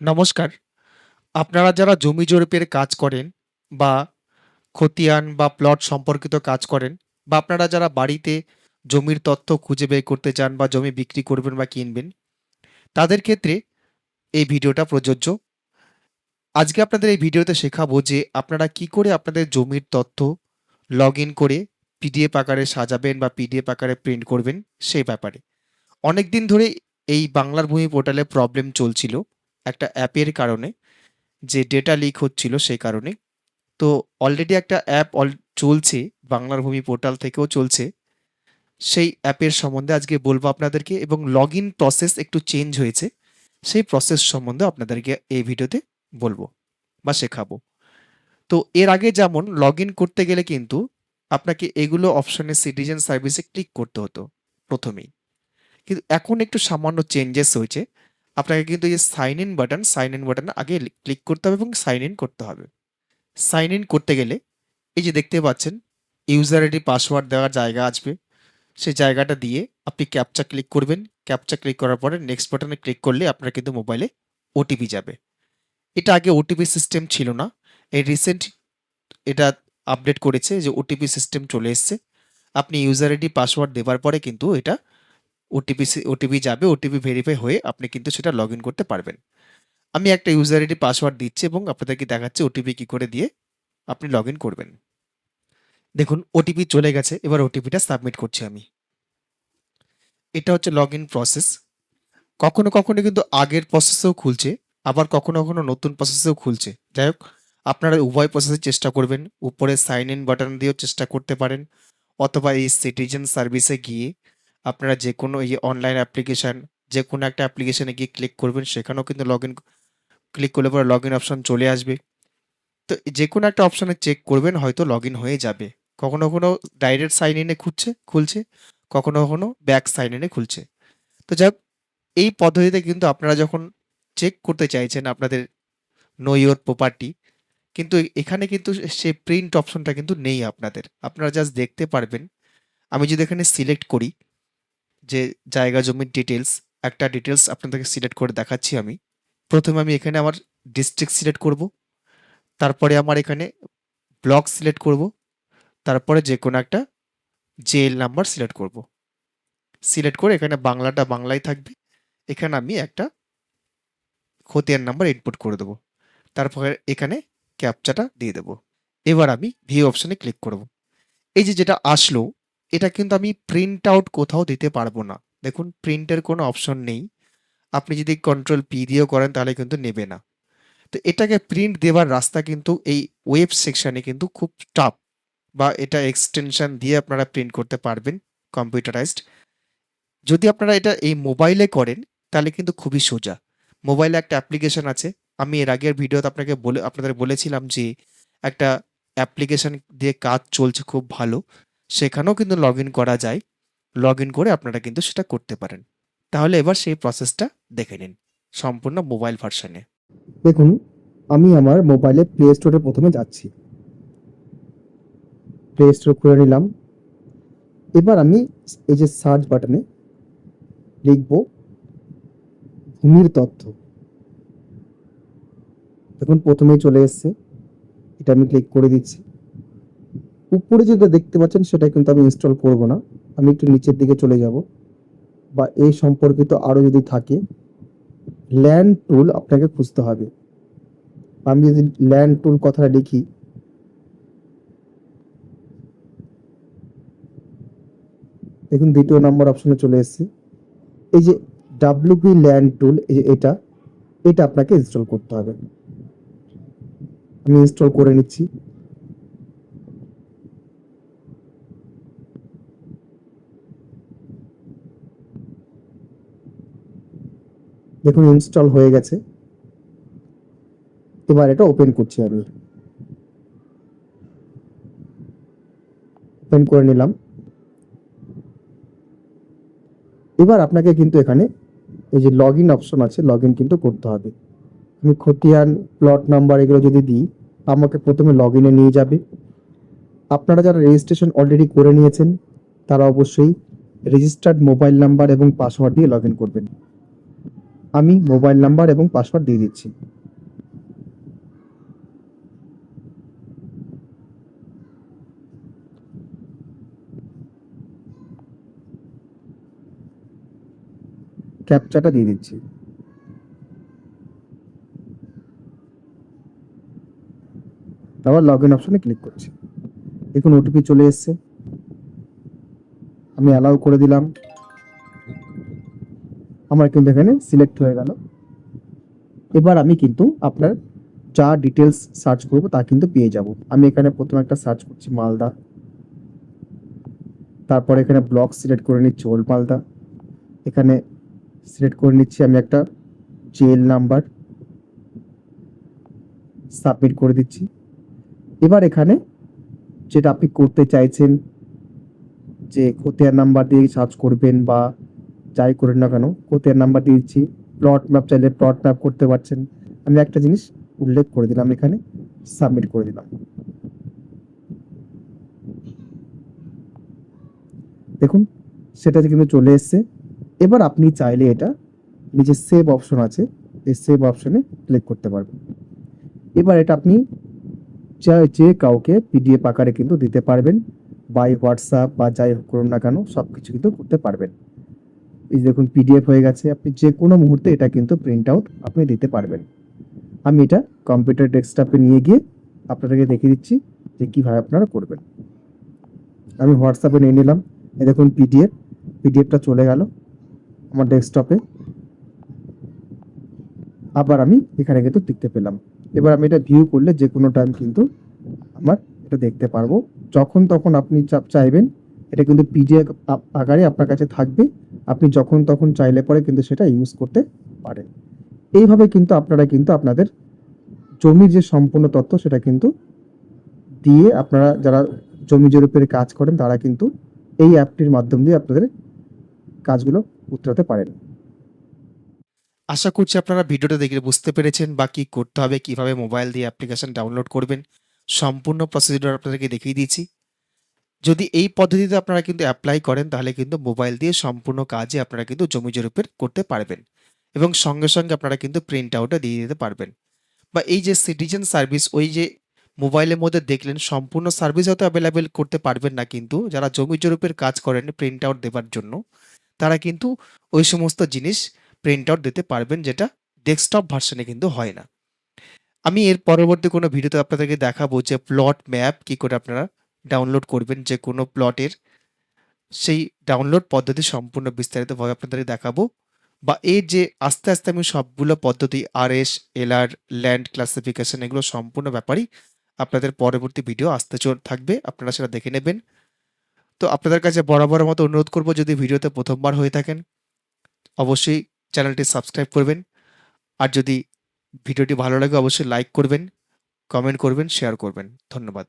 নমস্কার। আপনারা যারা জমি জরিপের কাজ করেন বা খতিয়ান বা প্লট সম্পর্কিত কাজ করেন বা আপনারা যারা বাড়িতে জমির তথ্য খুঁজে বের করতে চান বা জমি বিক্রি করবেন বা কিনবেন, তাদের ক্ষেত্রে এই ভিডিওটা প্রযোজ্য। আজকে আপনাদের এই ভিডিওতে শেখাবো যে আপনারা কি করে আপনাদের জমির তথ্য লগইন করে পিডিএফ আকারে সাজাবেন বা পিডিএফ আকারে প্রিন্ট করবেন সেই ব্যাপারে। অনেকদিন ধরে এই বাংলার ভূমি পোর্টালে প্রবলেম চলছিল একটা অ্যাপের কারণে যে ডেটা লিক হচ্ছিল সেই কারণে। তো অলরেডি একটা অ্যাপ অল চলছে, বাংলার ভূমি পোর্টাল থেকেও চলছে। সেই অ্যাপের সম্বন্ধে আজকে বলব আপনাদেরকে এবং লগইন প্রসেস একটু চেঞ্জ হয়েছে। সেই প্রসেস সম্বন্ধে আপনাদেরকে এই ভিডিওতে বলব বা শেখাবো। তো এর আগে যেমন লগইন করতে গেলে কিন্তু আপনাকে এগুলো অপশনে সিটিজেন সার্ভিসে ক্লিক করতে হতো প্রথমেই। কিন্তু এখন একটু সামান্য চেঞ্জেস হয়েছে। আপনাকে কিন্তু এই sign in button, sign in বাটনে আগে ক্লিক করতে হবে এবং সাইন ইন করতে হবে। সাইন ইন করতে গেলে এই যে দেখতে পাচ্ছেন ইউজার আইডি পাসওয়ার্ড দেওয়ার জায়গা আসবে। সেই জায়গাটা দিয়ে আপনি ক্যাপচা ক্লিক করবেন। ক্যাপচা ক্লিক করার পরে নেক্সট বাটনে ক্লিক করলে আপনার কিন্তু মোবাইলে ওটিপি যাবে। এটা আগে ওটিপি সিস্টেম ছিল না। এই রিসেন্ট এটা আপডেট করেছে যে ওটিপি সিস্টেম চলে এসছে। আপনি ইউজার আইডি পাসওয়ার্ড দেওয়ার পরে কিন্তু এটা ওটিপি ওটিপি যাবে। ওটিপি ভেরিফাই হয়ে আপনি কিন্তু সেটা লগ ইন করতে পারবেন। আমি একটা ইউজার আইডি পাসওয়ার্ড দিচ্ছি এবং আপনাদেরকে দেখাচ্ছি ওটিপি কি করে দিয়ে আপনি লগ ইন করবেন। দেখুন ওটিপি চলে গেছে। এবার ওটিপিটা সাবমিট করছি আমি। এটা হচ্ছে লগ ইন প্রসেস। কখনো, কখনো কিন্তু আগের প্রসেসেও খুলছে। আবার কখনো, কখনো নতুন প্রসেসেও খুলছে। যাই হোক আপনারা উভয় প্রসেসে চেষ্টা করবেন। উপরে সাইন ইন বাটন দিয়েও চেষ্টা করতে পারেন। অথবা এই সিটিজেন সার্ভিসে গিয়ে আপনারা যে কোনো এই অনলাইন অ্যাপ্লিকেশান যে কোনো একটা অ্যাপ্লিকেশানে গিয়ে ক্লিক করবেন সেখানেও কিন্তু লগইন ক্লিক করলে পরে লগইন অপশান চলে আসবে। তো যে কোনো একটা অপশানে চেক করবেন হয়তো লগইন হয়ে যাবে। কখনো, কখনো ডাইরেক্ট সাইন ইনে খুঁজছে খুলছে। কখনো, কখনো ব্যাক সাইন ইনে খুলছে। তো যাই হোক এই পদ্ধতিতে কিন্তু আপনারা যখন চেক করতে চাইছেন আপনাদের নো ইউর প্রপার্টি কিন্তু এখানে কিন্তু সে প্রিন্ট অপশনটা কিন্তু নেই আপনাদের। আপনারা জাস্ট দেখতে পারবেন। আমি যদি এখানে সিলেক্ট করি যে জায়গা জমির ডিটেলস একটা ডিটেলস আপনাদেরকে সিলেক্ট করে দেখাচ্ছি আমি। প্রথমে আমি এখানে আমার ডিস্ট্রিক্ট সিলেক্ট করব। তারপরে আমার এখানে ব্লক সিলেক্ট করব। তারপরে যে কোনো একটা জেল নাম্বার সিলেক্ট করব। সিলেক্ট করে এখানে বাংলাটা বাংলায় থাকবে। এখানে আমি একটা খতিয়ান নাম্বার ইনপুট করে দেবো, তারপরে এখানে ক্যাপচাটা দিয়ে দেব। এবার আমি ভিউ অপশানে ক্লিক করব। এই যে যেটা আসলো এটা কিন্তু আমি প্রিন্ট আউট কোথাও দিতে পারব না। দেখুন প্রিন্টের কোনো অপশন নেই। আপনি যদি কন্ট্রোল পি দিয়েও করেন, তাহলে কিন্তু নেবে না। তো এটাকে প্রিন্ট দেওয়ার রাস্তা কিন্তু এই ওয়েব সেকশানে কিন্তু খুব টাফ বা এটা এক্সটেনশন দিয়ে আপনারা প্রিন্ট করতে পারবেন কম্পিউটারাইজড। যদি আপনারা এটা এই মোবাইলে করেন, তাহলে কিন্তু খুবই সোজা। মোবাইলে একটা অ্যাপ্লিকেশন আছে। আমি এর আগের ভিডিওতে আপনাকে বলে, আপনাদের বলেছিলাম যে একটা অ্যাপ্লিকেশন দিয়ে কাজ চলছে খুব ভালো। সেখানেও কিন্তু লগইন করা যায়। লগইন করে আপনারা কিন্তু সেটা করতে পারেন। তাহলে এবার সেই প্রসেসটা দেখে নিন, সম্পূর্ণ মোবাইল ভার্সনে। দেখুন, আমি আমার মোবাইলে প্লে স্টোরে প্রথমে যাচ্ছি প্লে স্টোর খুলে নিলাম এবার আমি এই যে সার্চ বাটনে লিখব ভূমির তথ্য দেখুন, প্রথমেই চলে এসছে এটা আমি ক্লিক করে দিচ্ছি উপরে যেটা দেখতে পাচ্ছেন, সেটা কিন্তু আমি ইনস্টল করব না। আমি একটু নিচের দিকে চলে যাব। বা এই সম্পর্কিত আরও যদি থাকে ল্যান্ড টুল আপনাকে খুঁজতে হবে। আমি যদি ল্যান্ড টুল কথাটা লিখি, দেখুন দ্বিতীয় নম্বর অপশনে চলে এসেছে। এই যে ডাব্লিউপি ল্যান্ড টুল এটা এটা আপনাকে ইনস্টল করতে হবে। আমি ইনস্টল করে নিচ্ছি। দেখুন ইনস্টল হয়ে গেছে। এবার এটা ওপেন করছি আমি। ওপেন করে নিলাম। এবার আপনাকে কিন্তু এখানে এই যে লগ ইন অপশন আছে লগ ইন কিন্তু করতে হবে। আমি খতিয়ান প্লট নাম্বার এগুলো যদি দিই, আমাকে প্রথমে লগ ইনে নিয়ে যাবে। আপনারা যারা রেজিস্ট্রেশন অলরেডি করে নিয়েছেন, তারা অবশ্যই রেজিস্টার্ড মোবাইল নাম্বার এবং পাসওয়ার্ড দিয়ে লগ ইন করবেন। আমি মোবাইল নাম্বার এবং পাসওয়ার্ড দিয়ে দিচ্ছি। ক্যাপচাটা দিয়ে দিচ্ছি। তারপর লগ ইন অপশনে ক্লিক করছি। দেখুন ওটিপি চলে এসছে। আমি অ্যালাউ করে দিলাম। আমার কিন্তু এখানে সিলেক্ট হয়ে গেল। এবার আমি কিন্তু আপনার যা ডিটেলস সার্চ করব তা কিন্তু পেয়ে যাব। আমি এখানে প্রথমে একটা সার্চ করছি মালদা। তারপর এখানে ব্লক সিলেক্ট করে নিচ্ছি ওল্ড মালদা। এখানে সিলেক্ট করে নিচ্ছি আমি একটা জেল নাম্বার সাবমিট করে দিচ্ছি। এবার এখানে যেটা আপনি করতে চাইছেন, যে খতিয়ান নাম্বার দিয়ে সার্চ করবেন বা যাই করেন না কেন কোথায় নাম্বার দিয়েছি প্লট ম্যাপ চাইলে প্লট ম্যাপ করতে পারছেন। আমি একটা জিনিস উল্লেখ করে দিলাম এখানে সাবমিট করে দিলাম। দেখুন, সেটা কিন্তু চলে এসছে। এবার আপনি চাইলে এটা নিচে সেভ অপশন আছে, এই সেভ অপশনে ক্লিক করতে পারবেন। এবার এটা আপনি যে কাউকে পিডিএফ আকারে কিন্তু দিতে পারবেন বাই হোয়াটসঅ্যাপ বা যাই হোক করুন না কেন সব কিছু কিন্তু করতে পারবেন। এই দেখুন পিডিএফ হয়ে গেছে, আপনি যে কোনো মুহূর্তে এটা কিন্তু প্রিন্ট আউট আপনি দিতে পারবেন। আমি এটা কম্পিউটার ডেস্কটপে নিয়ে গিয়ে আপনাদেরকে দেখিয়ে দিচ্ছি যে কীভাবে আপনারা করবেন। আমি হোয়াটসঅ্যাপে নিয়ে নিলাম, এই দেখুন পিডিএফ পিডিএফটা চলে গেল আমার ডেস্কটপে আবার আমি এখানে কিন্তু দেখতে পেলাম। এবার আমি এটা ভিউ করলে যে কোনো টাইম কিন্তু আমার এটা দেখতে পারব। যখন তখন আপনি চাইবেন, এটা কিন্তু পিডিএফ আকারে আপনার কাছে থাকবে। আপনি যখন তখন চাইলে পরে কিন্তু সেটা ইউজ করতে পারেন। এইভাবে কিন্তু আপনারা কিন্তু আপনাদের জমির যে সম্পূর্ণ তথ্য সেটা কিন্তু দিয়ে আপনারা যারা জমি জরিপের কাজ করেন তারা কিন্তু এই অ্যাপটির মাধ্যম দিয়ে আপনাদের কাজগুলো উতরাতে পারেন। আশা করছি আপনারা ভিডিওটা দেখে বুঝতে পেরেছেন বা কী করতে হবে, কীভাবে মোবাইল দিয়ে অ্যাপ্লিকেশন ডাউনলোড করবেন। সম্পূর্ণ প্রসিডিউর আপনাদেরকে দেখিয়ে দিয়েছি। যদি এই পদ্ধতিতে আপনারা কিন্তু অ্যাপ্লাই করেন, তাহলে কিন্তু মোবাইল দিয়ে সম্পূর্ণ কাজে আপনারা কিন্তু জমি জরিপের করতে পারবেন। এবং সঙ্গে সঙ্গে আপনারা কিন্তু প্রিন্ট আউটও দিয়ে দিতে পারবেন। বা এই যে সিটিজেন সার্ভিস ওই যে মোবাইলের মধ্যে দেখলেন, সম্পূর্ণ সার্ভিস হয়তো অ্যাভেলেবেল করতে পারবেন না কিন্তু, যারা জমি জরিপের কাজ করেন প্রিন্ট আউট দেওয়ার জন্য, তারা কিন্তু ওই সমস্ত জিনিস প্রিন্ট আউট দিতে পারবেন, যেটা ডেস্কটপ ভার্সনে কিন্তু হয় না। আমি এর পরবর্তী কোনো ভিডিওতে আপনাদেরকে দেখাবো যে প্লট ম্যাপ কি করে আপনারা ডাউনলোড করবেন যে কোনো প্লটের সেই ডাউনলোড পদ্ধতি সম্পূর্ণ বিস্তারিতভাবে আপনাদেরকে দেখাবো। বা এই যে আস্তে আস্তে আমি সবগুলো পদ্ধতি R S L R land classification এগুলো সম্পূর্ণ ব্যাপারই আপনাদের পরবর্তী ভিডিও আসতে থাকবে, আপনারা সেটা দেখে নেবেন। তো আপনাদের কাছে বরাবর মতো অনুরোধ করব, যদি ভিডিওতে প্রথমবার হয়ে থাকেন, অবশ্যই চ্যানেলটি সাবস্ক্রাইব করবেন। আর যদি ভিডিওটি ভালো লাগে, অবশ্যই লাইক করবেন কমেন্ট করবেন শেয়ার করবেন। ধন্যবাদ।